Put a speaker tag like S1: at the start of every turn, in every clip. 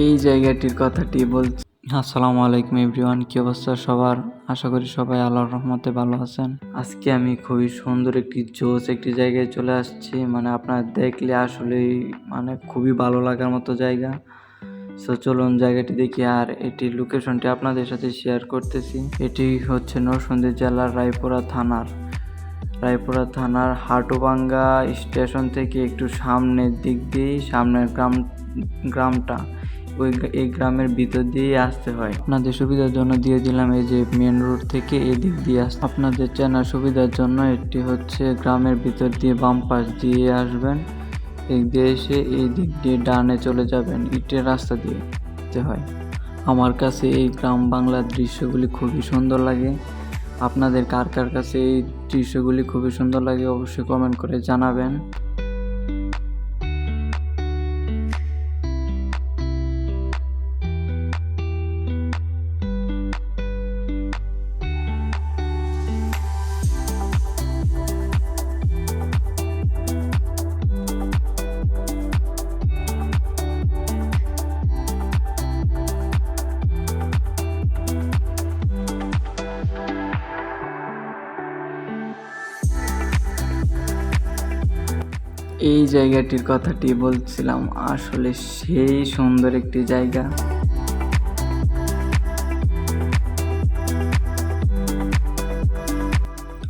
S1: এই জায়গাটির কথাটি বলছি। আসসালামু আলাইকুম এভরিওয়ান, কি অবস্থা সবার? আশা করি সবাই আল্লাহর রহমতে ভালো আছেন। আজকে আমি খুবই সুন্দর একটি জোস একটি জায়গায় চলে আসছি। মানে আপনারা দেখলে আসলেই মানে খুবই ভালো লাগার মতো জায়গা। সো চলুন জায়গাটি দেখি আর এটির লোকেশনটি আপনাদের সাথে শেয়ার করতেছি। এটি হচ্ছে নরসিংদী জেলার রায়পুরা থানার। রায়পুরা থানার হাটুবাঙ্গা স্টেশন থেকে একটু সামনের দিক দিয়েই সামনের গ্রাম, গ্রামটা। ওই এই গ্রামের ভিতর দিয়ে আসতে হয়। আপনাদের সুবিধার জন্য দিয়ে দিলাম এই যে মেন রোড থেকে এদিক দিয়ে আস আপনাদের চেনার সুবিধার জন্য এটি হচ্ছে গ্রামের ভিতর দিয়ে বাম পাশ দিয়ে আসবেন। এদিক দিয়ে এসে এই দিক দিয়ে ডানে চলে যাবেন, ইটের রাস্তা দিয়ে যেতে হয়। আমার কাছে এই গ্রাম বাংলার দৃশ্যগুলি খুবই সুন্দর লাগে। আপনাদের কার কার কাছে এই দৃশ্যগুলি খুবই সুন্দর লাগে অবশ্যই কমেন্ট করে জানাবেন। এই জায়গাটির কথাটি বলছিলাম, আসলে সেই সুন্দর একটি জায়গা।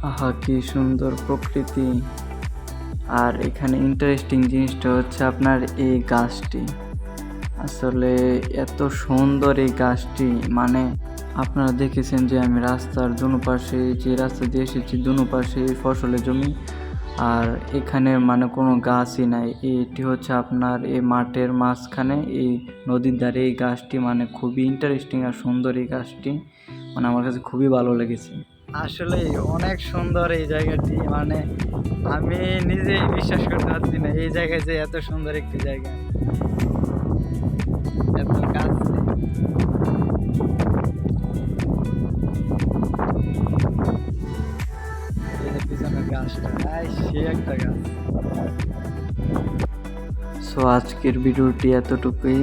S1: আহা, কি সুন্দর প্রকৃতি। আর এখানে ইন্টারেস্টিং জিনিসটা হচ্ছে আপনার এই গাছটি। আসলে এত সুন্দর এই গাছটি মানে আপনারা দেখেছেন যে আমি রাস্তার দুনো পাশে যে রাস্তা দিয়ে এসেছি দুনো পাশে ফসলের জমি। আর এখানে মানে কোনো গাছই নাই। এটি হচ্ছে আপনার এই মাঠের মাঝখানে, এই নদীর ধারে। এই গাছটি মানে খুবই ইন্টারেস্টিং আর সুন্দর এই গাছটি। মানে আমার কাছে খুবই ভালো লেগেছে।
S2: আসলে অনেক সুন্দর এই জায়গাটি। মানে আমি নিজেই বিশ্বাস করতে পারছি না এই জায়গায় যে এত সুন্দর একটি জায়গা। এত গাছ
S1: সো আজকের ভিডিওটি এতটুকুই।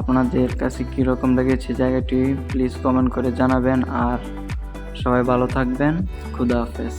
S1: আপনাদের কাছে কীরকম লেগেছে জায়গাটি প্লিজ কমেন্ট করে জানাবেন। আর সবাই ভালো থাকবেন। খুদা হাফেজ।